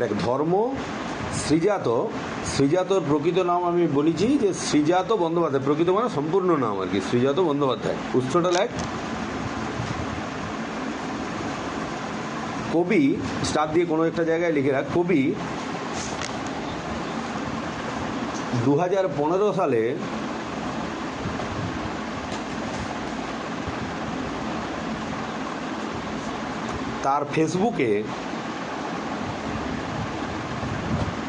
দেখ, ধর্ম শ্রীজাত শ্রীজাতর প্রকৃত নাম আমি বলেছি যে শ্রীজাত বন্দ্যোপাধ্যায়, প্রকৃত মানে সম্পূর্ণ নাম আর কি শ্রীজাত বন্দ্যোপাধ্যায়। উৎসটা লেখ কবি স্টার দিয়ে কোনো একটা জায়গায় লিখে রাখ, কবি দু হাজার পনেরো সালে তার ফেসবুকে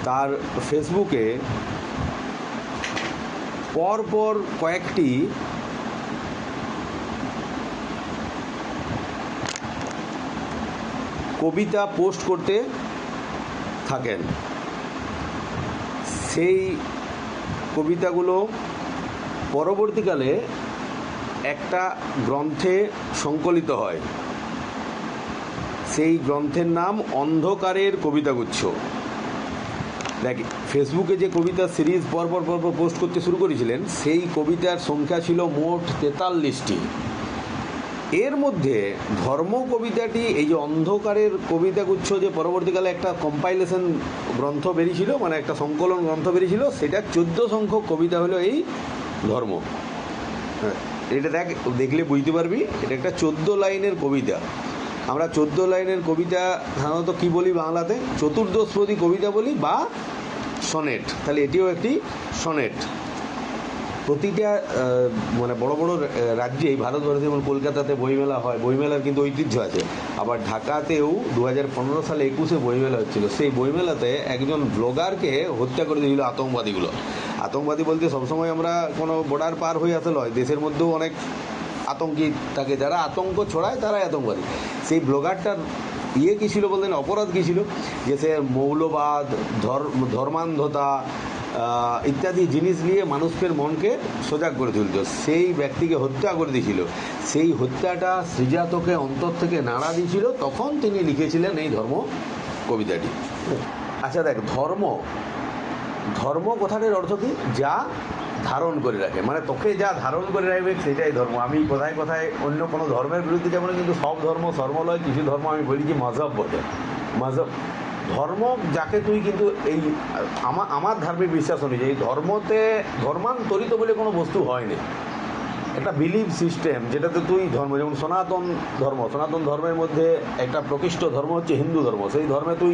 তার ফেসবুকে পরপর কয়েকটি কবিতা পোস্ট করতে থাকেন। সেই কবিতাগুলো পরবর্তীকালে একটা গ্রন্থে সংকলিত হয়। সেই গ্রন্থের নাম অন্ধকারের কবিতাগুচ্ছ। দেখ ফেসবুকে যে কবিতা সিরিজ পরপর পরপর পোস্ট করতে শুরু করেছিলেন সেই কবিতার সংখ্যা ছিল মোট তেতাল্লিশটি। এর মধ্যে ধর্ম কবিতাটি এই যে অন্ধকারের কবিতাগুচ্ছ যে পরবর্তীকালে একটা কম্পাইলেশন গ্রন্থ বেরিয়েছিল মানে একটা সংকলন গ্রন্থ বেরিয়েছিল সেটা চোদ্দ সংখ্যক কবিতা হলো এই ধর্ম। হ্যাঁ, এটা দেখ দেখলে বুঝতে পারবি এটা একটা চোদ্দ লাইনের কবিতা। আমরা চোদ্দ লাইনের কবিতা সাধারণত কি বলি বাংলাতে? চতুর্দশপদী কবিতা বলি বা সনেট। তাহলে এটিও একটি সনেট। প্রতিটা মানে বড় বড় রাজ্যেই ভারতবর্ষে যেমন কলকাতাতে বইমেলা হয়, বইমেলার কিন্তু ঐতিহ্য আছে। আবার ঢাকাতেও দু হাজার পনেরো সালে একুশে বইমেলা হচ্ছিল। সেই বইমেলাতে একজন ব্লগারকে হত্যা করে দিয়েছিল আতঙ্কবাদীগুলো। আতঙ্কবাদী বলতে সবসময় আমরা কোনো বর্ডার পার হয়ে আসে নয়, দেশের মধ্যেও অনেক আতঙ্কি থাকে, যারা আতঙ্ক ছড়ায় তারাই আতঙ্কবাদী। সেই ব্লগারটার ইয়ে কী ছিল বলতেন অপরাধ কী ছিল? যে সে মৌলবাদ, ধর- ধর্মান্ধতা ইত্যাদি জিনিস নিয়ে মানুষের মনকে সজাগ করে তুলত। সেই ব্যক্তিকে হত্যা করে দিয়েছিল। সেই হত্যাটা শ্রীজাতকে অন্তর থেকে নাড়া দিয়েছিল। তখন তিনি লিখেছিলেন এই ধর্ম কবিতাটি। আচ্ছা দেখ, ধর্ম ধর্ম কথাটির অর্থ কি? যা ধারণ করে রাখে। মানে তোকে যা ধারণ করে রাখবে সেটাই ধর্ম। আমি কোথায় কোথায় অন্য কোনো ধর্মের বিরুদ্ধে যাব না, কিন্তু সব ধর্ম সর্বলয়, কিছু ধর্ম আমি বলি যে মজহব বলে। মজহব ধর্ম যাকে তুই কিন্তু এই আমার আমার ধার্মিক বিশ্বাস অনুযায়ী ধর্মতে ধর্মান্তরিত বলে কোনো বস্তু হয়নি। একটা বিলিভ সিস্টেম যেটাতে তুই ধর্ম, যেমন সনাতন ধর্ম, সনাতন ধর্মের মধ্যে একটা প্রকৃষ্ট ধর্ম হচ্ছে হিন্দু ধর্ম। সেই ধর্মে তুই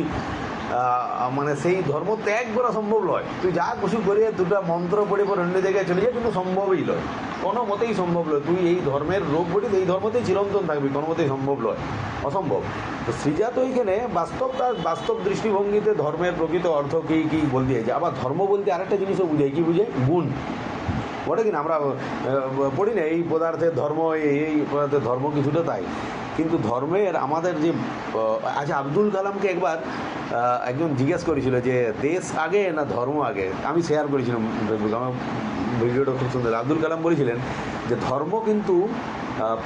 মানে সেই ধর্ম ত্যাগ করা সম্ভব নয়। তুই যা খুশি করে, দুটা মন্ত্র পড়ে পর অন্য জায়গায় চলে যায় কিন্তু সম্ভবই নয়। কোনো মতেই সম্ভব নয়। তুই এই ধর্মের রোগ বলি, এই ধর্মতেই চিরন্তন থাকবি, কোনো মতেই সম্ভব নয়। অসম্ভব। তো শ্রীজাত ওইখানে বাস্তব তার বাস্তব দৃষ্টিভঙ্গিতে ধর্মের প্রকৃত অর্থ কী কী বলতে চাইছে? আবার ধর্ম বলতে আরেকটা জিনিসও বুঝায়। কি বুঝে গুণ। বটে কিনা আমরা পড়ি না, এই পদার্থের ধর্ম এই পদার্থের ধর্ম কিছুটা তাই। কিন্তু ধর্মের আমাদের যে আচ্ছা আব্দুল কালামকে একবার একজন জিজ্ঞেস করেছিল যে, দেশ আগে না ধর্ম আগে? আমি শেয়ার করেছিলাম আমার ভিডিওটা খুব সুন্দর। আব্দুল কালাম বলেছিলেন যে, ধর্ম কিন্তু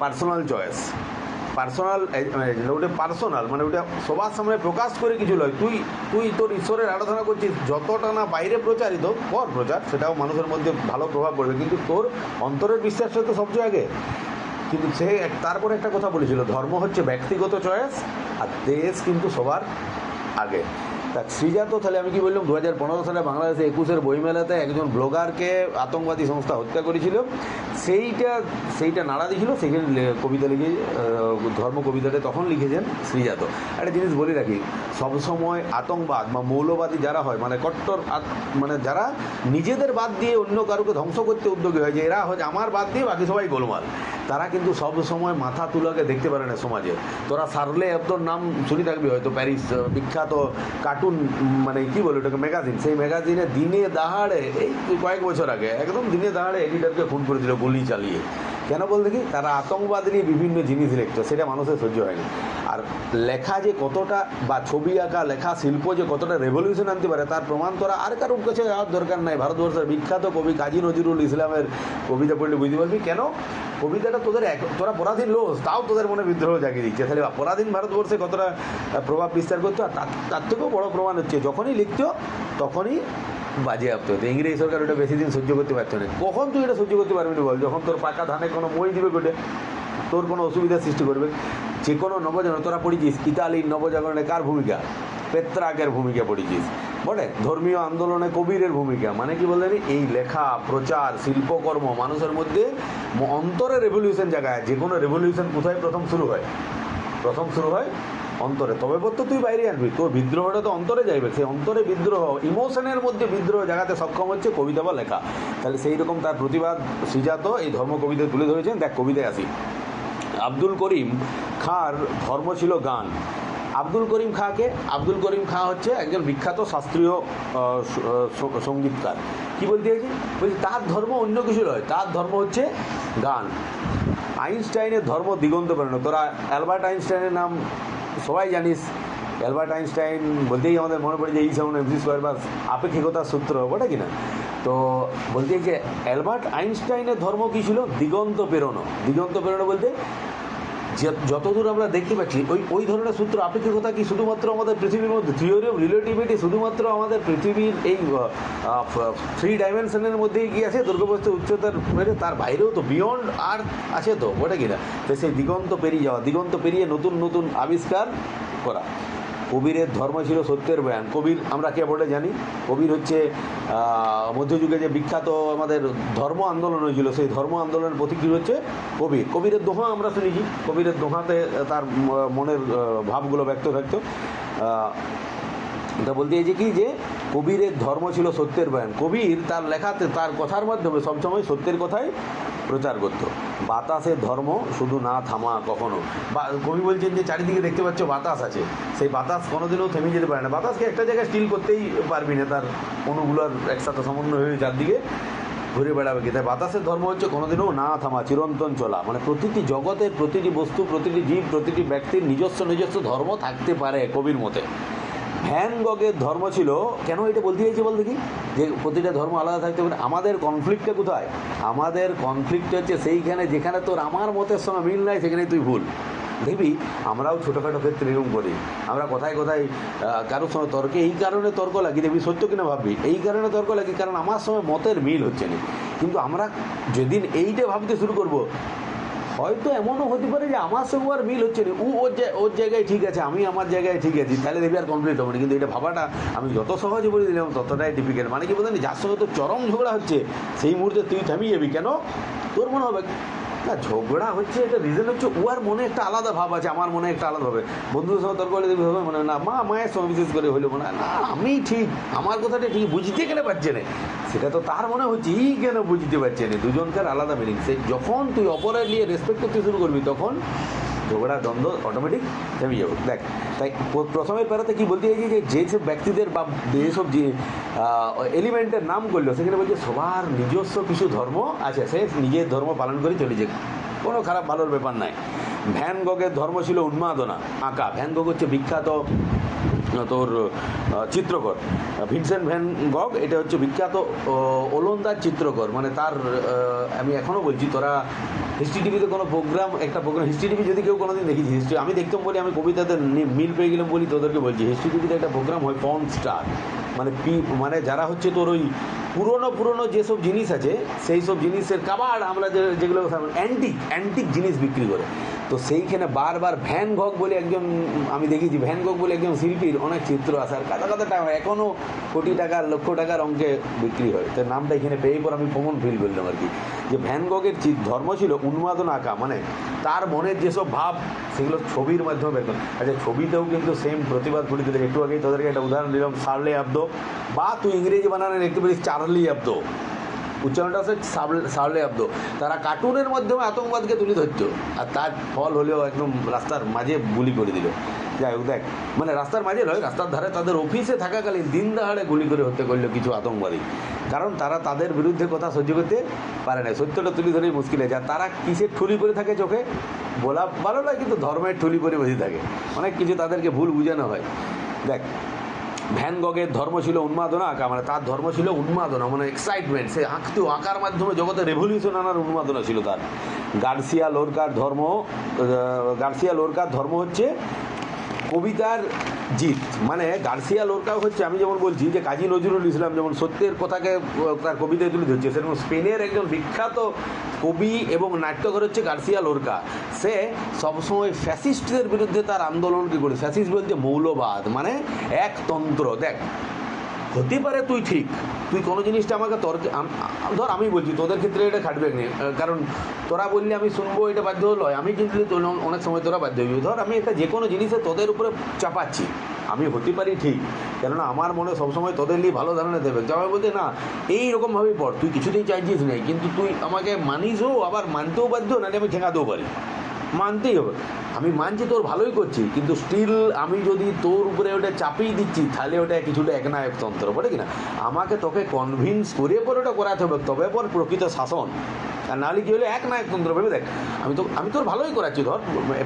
পার্সোনাল চয়েস পার্সোনাল ওটা পার্সোনাল মানে ওটা সবার সামনে প্রকাশ করে কিছু নয় তুই তুই তোর ঈশ্বরের আরাধনা করছিস, যতটা না বাইরে প্রচারিত কর প্রচার, সেটাও মানুষের মধ্যে ভালো প্রভাব পড়বে। কিন্তু তোর অন্তরের বিশ্বাসটা তো সবচেয়ে আগে। কিন্তু সে তারপরে একটা কথা বলেছিল, ধর্ম হচ্ছে ব্যক্তিগত চয়েস আর দেশ কিন্তু সবার আগে। তা শ্রীজাত তাহলে আমি কি বললাম দু হাজার পনেরো সালে বাংলাদেশে একুশের বইমেলাতে একজন ব্লগারকে আতঙ্কবাদী সংস্থা হত্যা করেছিল। সেইটা সেইটা নাড়া দিয়েছিল সেখানে কবিতা লিখে ধর্ম কবিতাটা তখন লিখেছেন শ্রীজাত একটা জিনিস বলে রাখি সবসময় আতঙ্কবাদ বা মৌলবাদী যারা হয় মানে কট্টর মানে যারা নিজেদের বাদ দিয়ে অন্য কারোকে ধ্বংস করতে উদ্যোগী হয়, যে এরা হচ্ছে আমার বাদ দিয়ে বাকি সবাই গোলমাল, তারা কিন্তু সব সময় মাথা তুলাকে দেখতে পারে না সমাজে। তোরা সারলে এব্দোর নাম শুনে থাকবি হয়তো প্যারিস বিখ্যাত বিখ্যাত কার্টুন মানে কি বলে ওটাকে ম্যাগাজিন সেই ম্যাগাজিনে দিনে দাহাড়ে, এই কয়েক বছর আগে, একদম দিনে দাহাড়ে এডিটারকে খুন করে দিল গুলি চালিয়ে। কেন বলতে কি? তারা আতঙ্কবাদ নিয়ে বিভিন্ন জিনিস লিখতো, সেটা মানুষের সহ্য হয়নি। আর লেখা যে কতটা বা ছবি আঁকা, লেখা শিল্প যে কতটা রেভলিউশন আনতে পারে, তার প্রমাণ তোরা আর কারোর কাছে যাওয়ার দরকার নাই। ভারতবর্ষের বিখ্যাত কবি কাজী নজরুল ইসলামের কবিতা পড়লে বুঝতে পারবি, কেন? কবিতাটা তোদের এক, তোরা পরাধীন লোস তাও তোদের মনে বিদ্রোহ জাগিয়ে দিচ্ছে। তাহলে পরাধীন ভারতবর্ষে কতটা প্রভাব বিস্তার করতো? আর তার- থেকেও বড় প্রমাণ হচ্ছে, যখনই লিখতো, তখনই বাজেয়াপ্ত হতো। ইংরেজ সরকার ওটা বেশি দিন সহ্য করতে পারতো না। কখন তুই এটা সহ্য করতে পারবি না বল? যখন তোর পাকা ধানে কোনো বই দিবে গোটে তোর কোনো অসুবিধার সৃষ্টি করবে। যে কোনো নবজাগরণ, তোরা পড়েছিস, ইতালির নবজাগরণে কার ভূমিকা? পেত্রাকের ভূমিকা পড়েছিস। বটে? ধর্মীয় আন্দোলনে কবিরের ভূমিকা। মানে কি বললেন এই লেখা, প্রচার, শিল্পকর্ম মানুষের মধ্যে অন্তরে রেভলিউশন জায়গায় যে কোনো রেভলিউশন কোথায় প্রথম শুরু হয়? প্রথম শুরু হয় অন্তরে। তবে তো তুই বাইরে আনবি তোর বিদ্রোহটা তো অন্তরে যাইবে। সেই অন্তরে বিদ্রোহ, ইমোশনের মধ্যে বিদ্রোহ জাগাতে সক্ষম হচ্ছে কবিতা বা লেখা। তাহলে সেই রকম তার প্রতিবাদ শ্রীজাত এই ধর্ম কবিতায় তুলে ধরেছেন। দেখ, কবিতায় আসি। আব্দুল করিম খাঁর ধর্ম ছিল গান। আব্দুল করিম খাঁকে, আব্দুল করিম খাঁ হচ্ছে একজন বিখ্যাত শাস্ত্রীয় সঙ্গীতকার। কি বলতে চাইছি? বলছি তার ধর্ম অন্য কিছু নয়। তার ধর্ম হচ্ছে গান। আইনস্টাইনের ধর্ম দিগন্ত প্রেরণা। তোরা অ্যালবার্ট আইনস্টাইনের নাম সবাই জানিস, অ্যালবার্ট আইনস্টাইন বলতেই আমাদের মনে পড়ে যে এই সেমন এমসি স্কোয়ার বা আপেক্ষিকতার সূত্র বটে কিনা তো বলতে যে অ্যালবার্ট আইনস্টাইনের ধর্ম কী ছিল? দিগন্ত প্রেরণা। দিগন্ত প্রেরণা বলতে যতদূর আমরা দেখতে পাচ্ছি, ওই ওই ধরনের সূত্র আপেক্ষিকতা কি শুধুমাত্র আমাদের পৃথিবীর মধ্যে? থিওরি অফ রিলেটিভিটি শুধুমাত্র আমাদের পৃথিবীর এই থ্রি ডাইমেনশনের মধ্যেই কি আছে? দুর্গপ্রস্থ উচ্চতার মেরে তার বাইরেও তো বিয়ন্ড আর্থ আছে তো ওটা কিনা? তো সেই দিগন্ত পেরিয়ে যাওয়া, দিগন্ত পেরিয়ে নতুন নতুন আবিষ্কার করা। কবিরের ধর্ম ছিল সত্যের বয়ান। কবির, আমরা কে বলে জানি? কবির হচ্ছে মধ্যযুগে যে বিখ্যাত আমাদের ধর্ম আন্দোলন হয়েছিল, সেই ধর্ম আন্দোলনের প্রতীকটি হচ্ছে কবির। কবিরের দোহা আমরা শুনেছি। কবিরের দোহাতে তার মনের ভাবগুলো ব্যক্ত থাকতো। এটা বলতে চাইছি কি যে, কবিরের ধর্ম ছিল সত্যের বয়ান। কবির তার লেখাতে, তার কথার মাধ্যমে সবসময় সত্যের কথাই প্রচার করতো। বাতাসের ধর্ম শুধু না থামা কখনো। বা, কবি বলছেন যে চারিদিকে দেখতে পাচ্ছ বাতাস আছে। সেই বাতাস কোনোদিনও থেমে যেতে পারে না। বাতাসকে একটা জায়গায় স্টিল করতেই পারবি না। তার অণুগুলোর একসাথে সমন্বয় হয়ে চারদিকে ঘুরে বেড়াবে কি? তাই বাতাসের ধর্ম হচ্ছে কোনোদিনও না থামা, চিরন্তন চলা। মানে প্রতিটি জগতের, প্রতিটি বস্তু, প্রতিটি জীব, প্রতিটি ব্যক্তির নিজস্ব নিজস্ব ধর্ম থাকতে পারে কবির মতে। ভ্যান গগের ধর্ম ছিল, কেন এটা বলতে চাইছি বল দেখি? যে প্রতিটা ধর্ম আলাদা থাকতে পারে আমাদের কনফ্লিক্টটা কোথায়? আমাদের কনফ্লিক্ট হচ্ছে সেইখানে যেখানে তোর আমার মতের সঙ্গে মিল নাই সেখানে তুই ভুল। দেখবি, আমরাও ছোটোখাটো ক্ষেত্রে এরকম করি। আমরা কোথায় কোথায় কারোর সঙ্গে তর্কে, এই কারণে তর্ক লাগি। দেখবি, সত্য কিনা ভাববি? এই কারণে তর্ক লাগি, কারণ আমার সঙ্গে মতের মিল হচ্ছে না। কিন্তু আমরা যেদিন এইটা ভাবতে শুরু করব হয়তো এমনও হতে পারে যে আমার সঙ্গে আর মিল হচ্ছে না। ও ওর ওর জায়গায় ঠিক আছে, আমি আমার জায়গায় ঠিক আছি, তাহলে দেখবি আর কমপ্লিট হবে না। কিন্তু এটা ভাবাটা আমি যত সহজে বলে দিলাম, ততটাই ডিফিকাল্ট মানে কি বলতেন যার সঙ্গে তো চরম ঝগড়া হচ্ছে, সেই মুহূর্তে তুই থামিয়ে যাবি। কেন? তোর মনে হবে না, ঝগড়া হচ্ছে এটা রিজন হচ্ছে ওয়ার মনে একটা আলাদা ভাব আছে, আমার মনে একটা আলাদা হবে বন্ধুদের সঙ্গে তর্ক হলে হবে মনে না, মা, মায়ের সঙ্গে বিশেষ করে হইল মনে না, আমি ঠিক, আমার কথাটা ঠিক বুঝতে গেলে পারছে না। সেটা তো তার মনে হচ্ছে, ই কেন বুঝতে পারছে না? দুজনকার আলাদা মিনিং সে যখন তুই অপরের নিয়ে রেসপেক্ট করতে শুরু করবি, তখন ঝগড়া দ্বন্দ্ব অটোমেটিক থেমে যাবে। দেখ, তাই প্রথমের প্রথমে পেরাতে কি বলতে চাইছি যে যেসব ব্যক্তিদের বা যেসব যে এলিমেন্টের নাম করল, সেখানে বলছে সবার নিজস্ব কিছু ধর্ম আছে, সে নিজের ধর্ম পালন করে চলে চলেছে কোনো খারাপ ভালোর ব্যাপার নাই। ভ্যান গগের ধর্ম ছিল উন্মাদনা, আঁকা। ভ্যান গগ হচ্ছে বিখ্যাত তোর চিত্রকর। ভিনসেন্ট ভ্যান গগ, এটা হচ্ছে বিখ্যাত ওলন্দাজ চিত্রকর। মানে তার আমি এখনও বলছি, তোরা হিস্ট্রি টিভিতে কোনো প্রোগ্রাম একটা প্রোগ্রাম হিস্ট্রি টিভি যদি কেউ কোনোদিন দেখেছি হিস্ট্রি আমি দেখতাম বলি আমি কবিতাতে মিল পেয়ে গেলাম বলি তোদেরকে বলছি হিস্ট্রি টিভিতে একটা প্রোগ্রাম হয় পন স্টার মানে পি মানে যারা হচ্ছে তোর ওই পুরনো পুরনো যেসব জিনিস আছে সেই সব জিনিসের কাবার আমরা যে, যেগুলো অ্যান্টিক অ্যান্টিক জিনিস বিক্রি করে। তো সেইখানে বারবার ভ্যান গগ বলে একজন, আমি দেখেছি ভ্যান গগ বলে একজন শিল্পীর অনেক চিত্র আছে, আর কাদা কাদা টাকা এখনও কোটি টাকার, লক্ষ টাকার অঙ্কে বিক্রি হয়। তো নামটা এখানে পেয়ে পর আমি কমন ফিল করলাম আর কি। যে ভ্যান গগের ধর্ম ছিল উন্মাদন আঁকা মানে তার মনের যেসব ভাব, সেগুলো ছবির মাধ্যমে বের করে। আচ্ছা ছবিতেও কিন্তু সেম প্রতিবাদ করে দিলে একটু আগেই তোদেরকে একটা উদাহরণ দিলাম, সার্লে আব্দ। বা তুই ইংরেজি বানানে দেখতে পারিস চার্লি আব্দ। উচ্চারণটা সাবলে- সার্লে আব্দ। তারা কার্টুনের মাধ্যমে আতঙ্কবাদকে তুলে ধরতো। আর তার ফল হলেও একদম রাস্তার মাঝে গুলি করে দিল। যাই হোক, দেখ মানে রাস্তার মাঝে নয়, রাস্তার ধারে তাদের অফিসে থাকাকালীন দিন দাহাড়ে গুলি করে হত্যা করল কিছু আতঙ্কবাদী। কারণ তারা তাদের বিরুদ্ধে কথা সহ্য করতে পারে না। সত্যটা তুলে ধরেই মুশকিল হয়ে। যায় তারা কিসের ঠুলি করে থাকে চোখে? বলা ভালো নয়, কিন্তু ধর্মের ঠুলি করে বসে থাকে। অনেক কিছু তাদেরকে ভুল বোঝানো হয়। দেখ, ভ্যান গগের ধর্ম ছিল উন্মাদনা আঁকা মানে তার ধর্ম ছিল উন্মাদনা মানে এক্সাইটমেন্ট সে আঁকতেও আঁকার মাধ্যমে জগতে রেভলিউশন আনার উন্মাদনা ছিল তার। গার্সিয়া লোরকার ধর্ম গার্সিয়া লোরকার ধর্ম হচ্ছে কবিতার জিত মানে গার্সিয়া লোরকা হচ্ছে, আমি যেমন বলছি যে কাজী নজরুল ইসলাম যেমন সত্যের কথাকে তার কবিতায় তুলে ধরছে, সেরকম স্পেনের একজন বিখ্যাত কবি এবং নাট্যকার হচ্ছে গার্সিয়া লোরকা। সে সবসময় ফ্যাসিস্টদের বিরুদ্ধে তার আন্দোলন কী করে ফ্যাসিস্ট বলতে মৌলবাদ মানে একতন্ত্র দেখ। হতে পারে তুই ঠিক। তুই কোনো জিনিসটা আমাকে তর্ক ধর আমি বলছি তোদের ক্ষেত্রে এটা খাটবে না। আহ, কারণ তোরা বললে আমি শুনব এটা বাধ্য হলো। আমি কিন্তু অনেক সময় তোরা বাধ্য হবি। ধর আমি একটা যে কোনো জিনিসে তোদের উপরে চাপাচ্ছি। আমি হতে পারি ঠিক। কেননা আমার মনে সবসময় তোদের নিয়ে ভালো ধারণা দেবে। তো আমি বলতে না এইরকমভাবেই পড়। তুই কিছুতেই চাইছিস নেই। কিন্তু তুই আমাকে মানিসও আবার মানতেও বাধ্য নাহলে আমি ঠেকাতেও পারি। মানতেই হবে। আমি মানছি তোর ভালোই করছি কিন্তু স্টিল আমি যদি তোর উপরে ওটা চাপিয়ে দিচ্ছি, তাহলে ওটা কিছুটা একনায়কতন্ত্র বলে কিনা আমাকে তোকে কনভিন্স করে পর ওটা করাতে হবে, তবে পর প্রকৃত শাসন। আর নাহলে কি হলে? এক নায়কতন্ত্র ভেবে দেখ। আমি তো আমি তোর ভালোই করাচ্ছি, ধর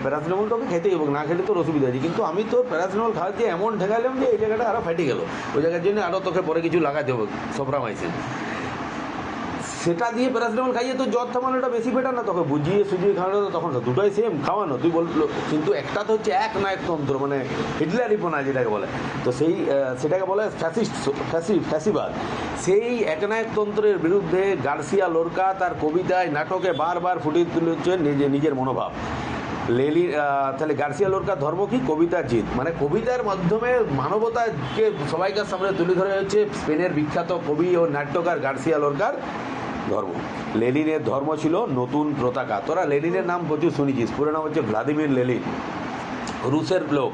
প্যারাসিটামল তোকে খেতেই হবে, না খেলে তোর অসুবিধা আছে কিন্তু আমি তোর প্যারাসিটামল খাওয়াচ্ছি এমন ঠেকাইলাম যে এই জায়গাটা আরও ফেটে গেল। ওই জায়গার জন্য আরও তোকে পরে কিছু লাগাতে হবে সফরামাইসিন সেটা দিয়ে প্যারাসিটামল খাইয়ে তো জ্বর থামানো থামানোটা বেশি বেটার না, তোকে বুঝিয়ে সুজিয়ে খাওয়ানো তখন তো দুটোই সেম খাওয়ানো, তুই বলল কিন্তু একটা তো হচ্ছে এক নায়কতন্ত্র মানে হিটলারিপনা যেটাকে বলে। তো সেই সেটাকে বলে ফ্যাসিস্ট ফ্যাসি ফ্যাসিবাদ সেই একনায়কতন্ত্রের বিরুদ্ধে গার্সিয়া লোরকা তার কবিতায় নাটকে বারবার ফুটিয়ে তুলেছেন নিজে নিজের মনোভাব। লেলি তাহলে গার্সিয়া লোরকার ধর্ম কি? কবিতা জিত মানে কবিতার মাধ্যমে মানবতাকে সবাইকার সামনে তুলে ধরে হচ্ছে স্পেনের বিখ্যাত কবি ও নাট্যকার গার্সিয়া লোরকার। ধর্ম। লেনিনের ধর্ম ছিল নতুন পতাকা। তোরা লেনিনের নাম প্রচুর শুনেছিস? পুরো নাম হচ্ছে ভ্লাদিমির লেনিন। রুশের লোক।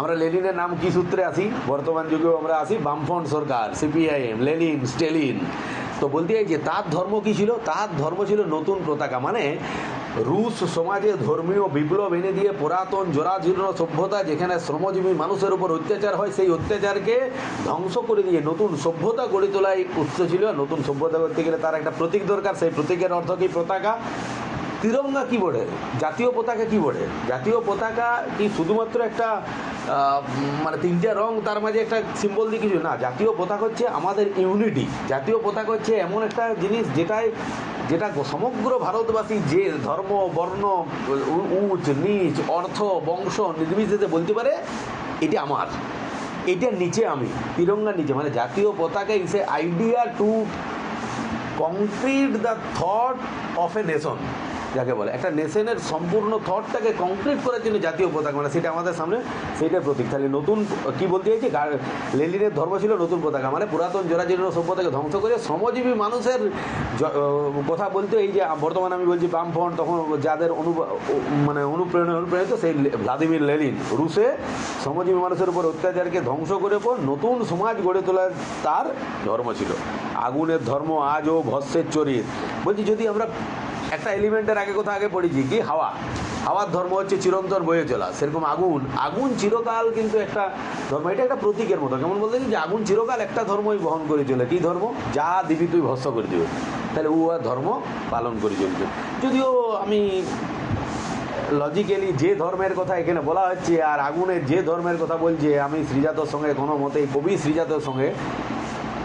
আমরা লেনিনের নাম কি সূত্রে আসি? বর্তমান যুগেও আমরা আসি বামফ্রন্ট সরকার, সিপিআইএম, লেনিন, স্টেলিন। তো বলতে চাই যে তার ধর্ম কী ছিল? তার ধর্ম ছিল নতুন পতাকা। মানে রুশ সমাজে ধর্মীয় বিপ্লব এনে দিয়ে পুরাতন জরাজীর্ণ সভ্যতা যেখানে শ্রমজীবী মানুষের উপর অত্যাচার হয়, সেই অত্যাচারকে ধ্বংস করে দিয়ে নতুন সভ্যতা গড়ে তোলাই উৎস ছিল। নতুন সভ্যতা করতে গেলে তার একটা প্রতীক দরকার। সেই প্রতীকের অর্থ কি? পতাকা। তিরঙ্গা কি বোর্ডে জাতীয় পতাকা কি বোর্ডে জাতীয় পতাকা কি শুধুমাত্র একটা মানে তিনটা রং, তার মাঝে একটা সিম্বল দিয়ে কিছু? না, জাতীয় পতাকা হচ্ছে আমাদের ইউনিটি জাতীয় পতাকা হচ্ছে এমন একটা জিনিস যেটাই, যেটা সমগ্র ভারতবাসী যে ধর্ম, বর্ণ, উঁচ, নিচ, অর্থ, বংশ, নির্বিশেষে বলতে পারে, এটি আমার। এটার নিচে আমি তিরঙ্গার নিচে। মানে জাতীয় পতাকা is a idea to concrete the thought of a nation যাকে বলে। একটা নেশনের সম্পূর্ণ থটটাকে কংক্রিট করার জন্য জাতীয় পতাকা মানে সেটা আমাদের সামনে সেইটার প্রতীক। তাহলে নতুন, কি বলতে চাইছি? লেলিনের ধর্ম ছিল নতুন পতাকা মানে পুরাতন জরাজীর্ণ সভ্যতাকে ধ্বংস করে শ্রমজীবী মানুষের কথা বলতে এই যে বর্তমানে আমি বলছি বামফ্রন্ট, তখন যাদের অনু মানে অনুপ্রেরণা, অনুপ্রেরিত সেই ভ্লাদিমির লেলিন রুশে শ্রমজীবী মানুষের উপর অত্যাচারকে ধ্বংস করে পর নতুন সমাজ গড়ে তোলার তার ধর্ম ছিল। আগুনের ধর্ম আজও ভস্যের চরিত। বলছি যদি আমরা একটা এলিমেন্টের আগে কথা আগে পড়েছি। কি? হাওয়া। হাওয়ার ধর্ম হচ্ছে চিরন্তন বয়ে চলা। সেরকম আগুন। আগুন চিরকাল কিন্তু একটা ধর্ম। এটা একটা প্রতীকের মতো। কেমন বলতে যে আগুন চিরকাল একটা ধর্মই বহন করে চলে। কি ধর্ম? যা দিবি তুই ভস্য করে দিবে। তাহলে ও ধর্ম পালন করে চলবে। যদিও আমি লজিক্যালি যে ধর্মের কথা এখানে বলা হচ্ছে আর আগুনের যে ধর্মের কথা বলছে, আমি শ্রীজাতর সঙ্গে কোনো মতেই কবি শ্রীজাতর সঙ্গে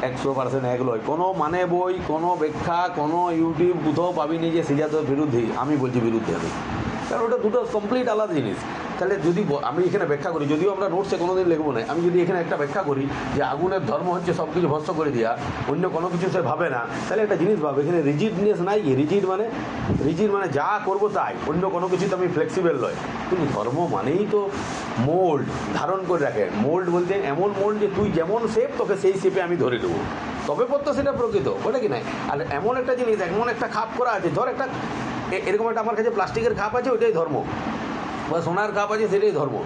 একশো পার্সেন্ট এক লয় কোনো মানে বই, কোনো ব্যাখ্যা, কোনো ইউটিউব কোথাও পাবিনি যে শ্রীজাতর বিরুদ্ধে। আমি বলছি বিরুদ্ধে আমি। কারণ ওটা দুটো কমপ্লিট আলাদা জিনিস। তাহলে যদি আমি এখানে ব্যাখ্যা করি, যদিও আমরা নোটসে কোনোদিন লিখব না, আমি যদি এখানে একটা ব্যাখ্যা করি যে আগুনের ধর্ম হচ্ছে সব কিছু ভস্য করে দেওয়া অন্য কোনো কিছু সে ভাবে না, তাহলে একটা জিনিস ভাবে, এখানে রিজিডনেস নাই কি? রিজিড মানে রিজিড মানে যা করব তাই, অন্য কোনো কিছুতে আমি ফ্লেক্সিবল নয় কিন্তু ধর্ম মানেই তো মোল্ড ধারণ করে রাখে। মোল্ড বলতে এমন মোল্ড যে তুই যেমন শেপ তোকে সেই শেপে আমি ধরে নেব। তবে পর তো সেটা প্রকৃত ওটা কি নাই? আর এমন একটা জিনিস, এমন একটা খাপ করা আছে, ধর একটা এরকম একটা আমার কাছে প্লাস্টিকের খাপ আছে, ওইটাই ধর্ম। বা সোনার কাপ আছে, সেটাই ধর্ম।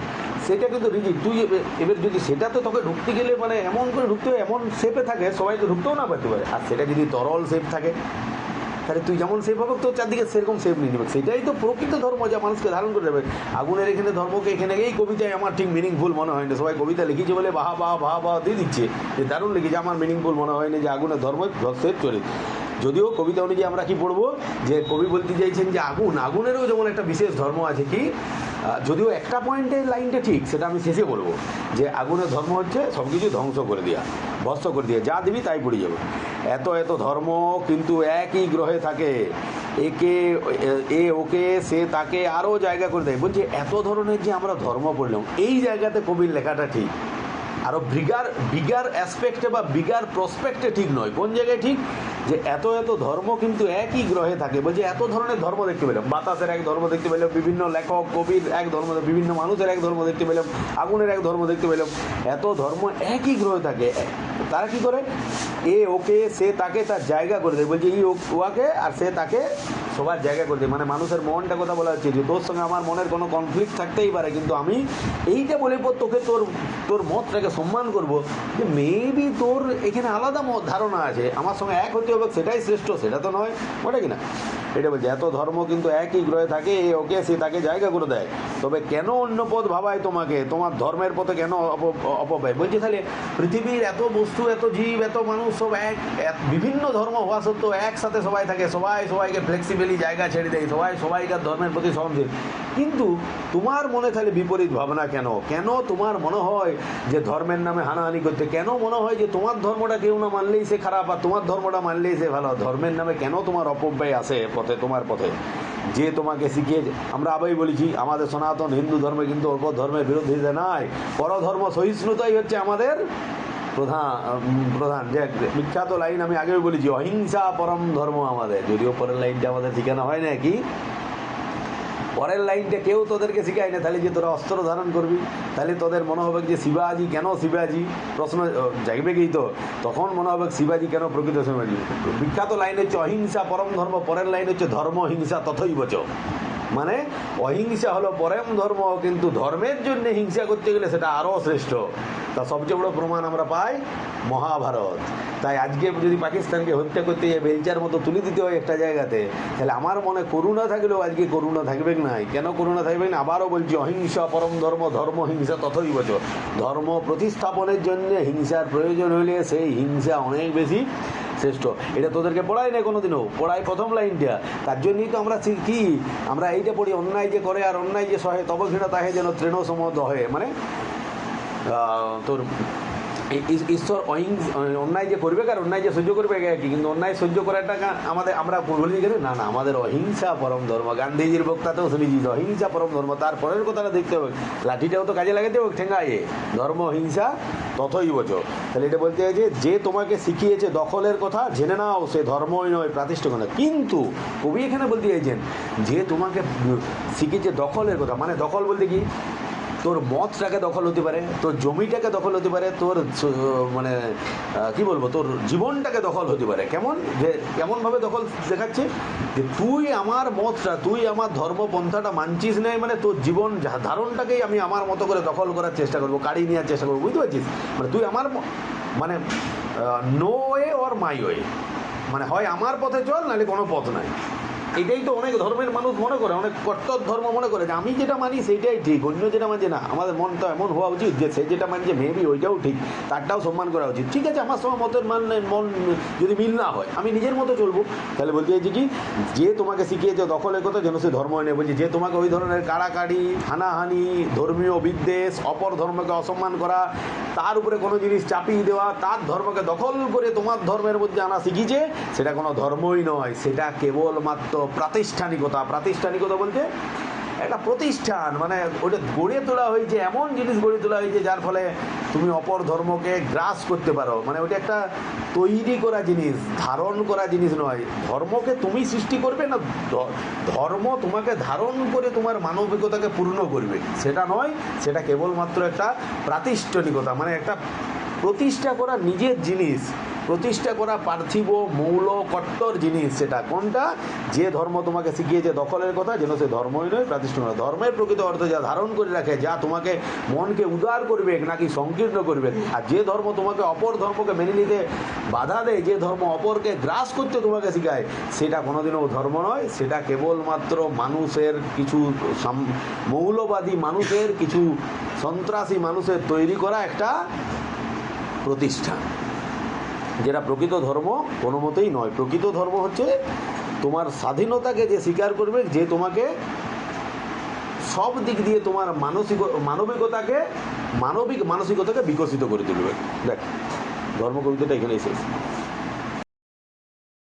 সেটা কিন্তু রিজিট তুই এবার- যদি সেটা তো তোকে ঢুকতে গেলে মানে এমন করে ঢুকতে এমন শেপে থাকে, সবাই তো ঢুকতেও না পারতে পারে। আর সেটা যদি তরল শেপ থাকে, তাহলে তুই যেমন শেপ হবে, তোর চারদিকে সেরকম শেপ নিয়ে নেবে। সেটাই তো প্রকৃত ধর্ম যা মানুষকে ধারণ করে দেবে। আগুনের এখানে ধর্মকে, এখানে এই কবিতায় আমার ঠিক মিনিংফুল মনে হয় না সবাই কবিতা লিখেছে বলে বাহা বাহা বাহা বাহা দিয়ে দিচ্ছে। যে দারুণ লিখেছে, আমার মিনিংফুল মনে হয় না যে আগুনের ধর্ম ভক্তের চরিত যদিও কবিতা অনুযায়ী আমরা কি পড়ব? যে কবি বলতে চাইছেন যে আগুন, আগুনেরও যেমন একটা বিশেষ ধর্ম আছে কি যদিও একটা পয়েন্টের লাইনটা ঠিক, সেটা আমি শেষে বলব, যে আগুনের ধর্ম হচ্ছে সব কিছু ধ্বংস করে দেওয়া ভস্ত করে দেওয়া যা দিবি তাই পড়ে যাবে। এত এত ধর্ম কিন্তু একই গ্রহে থাকে, একে, এ, ওকে, সে, তাকে আরও জায়গা করে দেয়। বলছে, এত ধরনের যে আমরা ধর্ম পড়লাম এই জায়গাতে কবির লেখাটা ঠিক। আরও বিগার বিগার অ্যাসপেক্টে বা বিগার প্রসপেক্টে ঠিক নয়। কোন জায়গায় ঠিক? যে এত এত ধর্ম কিন্তু একই গ্রহে থাকে। বলছে এত ধরনের ধর্ম দেখতে পেলাম। বাতাসের এক ধর্ম দেখতে পেলাম, বিভিন্ন লেখক, কবির এক ধর্ম, বিভিন্ন মানুষের এক ধর্ম দেখতে পেলাম, আগুনের এক ধর্ম দেখতে পেলাম। এত ধর্ম একই গ্রহে থাকে। তারা কি করে? এ ওকে, সে তাকে তার জায়গা করে দেয়। বলছে, ই ওয়াকে আর সে তাকে সবার জায়গা করে দেয়। মানে মানুষের মনটা কথা বলা হচ্ছে যে, তোর সঙ্গে আমার মনের কোনো কনফ্লিক্ট থাকতেই পারে, কিন্তু আমি এইটা বলে পর তোকে তোর তোর মতটাকে সম্মান করব যে মেবি তোর এখানে আলাদা মত ধারণা আছে। আমার সঙ্গে এক হতে হবে, সেটাই শ্রেষ্ঠ, সেটা তো নয়। ওটা কি না? এটা বলছে, এত ধর্ম কিন্তু একই গ্রহে থাকে, এ ওকে, সে তাকে জায়গা করে দেয়। তবে কেন অন্য পথ ভাবায় তোমাকে? তোমার ধর্মের পথে কেন অপ- অপব্যয়? বলছে, তাহলে পৃথিবীর এত বস্তু এত জীব, এত মানুষ, সব এক বিভিন্ন ধর্ম হওয়া সত্ত্বেও একসাথে সবাই থাকে, সবাই সবাইকে ফ্লেক্সিবিলি জায়গা ছেড়ে দেয়, সবাই সবাইকার ধর্মের প্রতি সহনশীল। কিন্তু তোমার মনে তাহলে বিপরীত ভাবনা কেন? কেন তোমার মনে হয় যে ধর্মের নামে হানাহানি করতে, কেন মনে হয় যে তোমার ধর্মটা কেউ না মানলেই সে খারাপ আর তোমার ধর্মটা মানলেই সে ভালো? ধর্মের নামে কেন তোমার অপব্যয় আসে পথে, তোমার পথে? যে তোমাকে শিখিয়েছে, আমরা আবাই বলেছি, আমাদের সনাতন হিন্দু ধর্মে কিন্তু অপর ধর্মের বিরোধিতা নাই, পরধর্ম সহিষ্ণুতাই হচ্ছে আমাদের প্রধান প্রধান, যে বিখ্যাত লাইন আমি আগেও বলেছি, অহিংসা পরম ধর্ম আমাদের। যদিও পরের লাইনটা আমাদের শিখানো হয় না কি? পরের লাইনটা কেউ তোদেরকে শিখায় না তাহলে যে তোরা অস্ত্র ধারণ করবি, তাহলে তোদের মনে হবে যে শিবাজি কেন শিবাজি? প্রশ্ন জাগবে কি তো? তখন মনে হবে শিবাজি কেন প্রকৃত শিবাজি? বিখ্যাত লাইন হচ্ছে অহিংসা পরম ধর্ম, পরের লাইন হচ্ছে ধর্ম, হিংসা তথই বচ মানে অহিংসা হলো পরম ধর্ম, কিন্তু ধর্মের জন্য হিংসা করতে গেলে সেটা আরও শ্রেষ্ঠ। তা সবচেয়ে বড় প্রমাণ আমরা পাই মহাভারত। তাই আজকে যদি পাকিস্তানকে হত্যা করতে গিয়ে বেলচার মতো তুলে দিতে হয় একটা জায়গাতে, তাহলে আমার মনে করুণা থাকলেও আজকে করুণা থাকবে নাই? কেন করুণা থাকবে না? আবারও বলছি, অহিংসা, পরম ধর্ম ধর্ম, হিংসা তথই বচ ধর্ম প্রতিস্থাপনের জন্য হিংসার প্রয়োজন হলে সেই হিংসা অনেক বেশি শ্রেষ্ঠ। এটা তোদেরকে পড়াই না কোনোদিনও। পড়াই প্রথম লাইনটা তার জন্যই তো আমরা শিখি আমরা এইটা পড়ি, অন্যায় যে করে আর অন্যায় যে সহে, তব ঘৃণা তাহে যেন তৃণ সমদ হয় মানে তোর ঈশ্বর অহিং অন্যায় যে করবে আর অন্যায় যে সহ্য করবে একই কিন্তু অন্যায় সহ্য করাটা কা- আমাদের আমরা বলি গেলে না না, আমাদের অহিংসা পরম ধর্ম। গান্ধীজির বক্তাতেও শুনেছি অহিংসা পরম ধর্ম তারপরের কথাটা দেখতে হবে। লাঠিটাও তো কাজে লাগাতে হবে ঠেঙ্গাইয়ে ধর্ম, অহিংসা, তথই বচ। তাহলে এটা বলতে চাইছে, যে তোমাকে শিখিয়েছে দখলের কথা, জেনে নাও, সে ধর্মই নয় প্রাতিষ্ঠিক নয় কিন্তু কবি এখানে বলতে চাইছেন, যে তোমাকে শিখিয়েছে দখলের কথা মানে দখল বলতে কি? তোর মতটাকে দখল হতে পারে, তোর জমিটাকে দখল হতে পারে, তোর মানে কি বলব, তোর জীবনটাকে দখল হতে পারে। কেমন? যে, কেমনভাবে দখল দেখাচ্ছে? যে তুই আমার মতটা তুই আমার ধর্মপন্থাটা মানছিস নাই মানে তোর জীবন ধারণটাকেই আমি আমার মতো করে দখল করার চেষ্টা করব কাড়ি নেওয়ার চেষ্টা করব, বুঝতে পারছিস? মানে তুই আমার মানে no way or my way মানে হয় আমার পথে চল, নাহলে কোনো পথ নাই। এটাই তো অনেক ধর্মের মানুষ মনে করে, অনেক কট্টর ধর্ম মনে করে যে আমি যেটা মানি সেইটাই ঠিক, অন্য যেটা মানছে না। আমাদের মন তো এমন হওয়া উচিত যে সে যেটা মানছে মেবি ওইটাও ঠিক, তারটাও সম্মান করা উচিত। ঠিক আছে, আমার সঙ্গে মতের মান মন যদি মিল না হয়, আমি নিজের মতো চলবো। তাহলে বলতে চাইছি কি, যে তোমাকে শিখিয়েছে দখলের কথা যেন সে ধর্ম নেই, বলছে যে তোমাকে ওই ধরনের কাড়াকাড়ি, হানাহানি, ধর্মীয় বিদ্বেষ, অপর ধর্মকে অসম্মান করা, তার উপরে কোনো জিনিস চাপিয়ে দেওয়া, তার ধর্মকে দখল করে তোমার ধর্মের মধ্যে আনা শিখিছে সেটা কোনো ধর্মই নয়, সেটা কেবলমাত্র প্রাতিষ্ঠানিকতা প্রাতিষ্ঠানিকতা বলতে একটা প্রতিষ্ঠান মানে ওটা গড়ে তোলা হয়েছে, এমন জিনিস গড়ে তোলা হয়েছে যার ফলে তুমি অপর ধর্মকে গ্রাস করতে পারো। মানে ওটা একটা তৈরি করা জিনিস, ধারণ করা জিনিস নয়। ধর্মকে তুমি সৃষ্টি করবে না ধর্ম তোমাকে ধারণ করে তোমার মানবিকতাকে পূর্ণ করবে। সেটা নয়, সেটা কেবলমাত্র একটা প্রাতিষ্ঠানিকতা মানে একটা প্রতিষ্ঠা করা নিজের জিনিস। প্রতিষ্ঠা করা পার্থিব মৌল কট্টর জিনিস সেটা কোনটা? যে ধর্ম তোমাকে শিখিয়েছে দখলের কথা, যেন সে ধর্মই নয় প্রাতিষ্ঠানিক নয়। ধর্মের প্রকৃত অর্থ যা ধারণ করে রাখে, যা তোমাকে মনকে উদার করবে, নাকি সংকীর্ণ করবে। আর যে ধর্ম তোমাকে অপর ধর্মকে মেনে নিতে বাধা দেয়, যে ধর্ম অপরকে গ্রাস করতে তোমাকে শেখায়, সেটা কোনোদিনও ধর্ম নয়। সেটা কেবলমাত্র মানুষের কিছু মৌলবাদী মানুষের কিছু সন্ত্রাসী মানুষের তৈরি করা একটা প্রতিষ্ঠান। যেটা প্রকৃত ধর্ম, কোনো মতেই নয়। প্রকৃত ধর্ম হচ্ছে তোমার স্বাধীনতাকে যে স্বীকার করবে, যে তোমাকে সব দিক দিয়ে তোমার মানসিক মানবিকতাকে, মানবিক মানসিকতাকে বিকশিত করে তুলবে। দেখ, ধর্ম কবিতাটা এখানেই শেষ।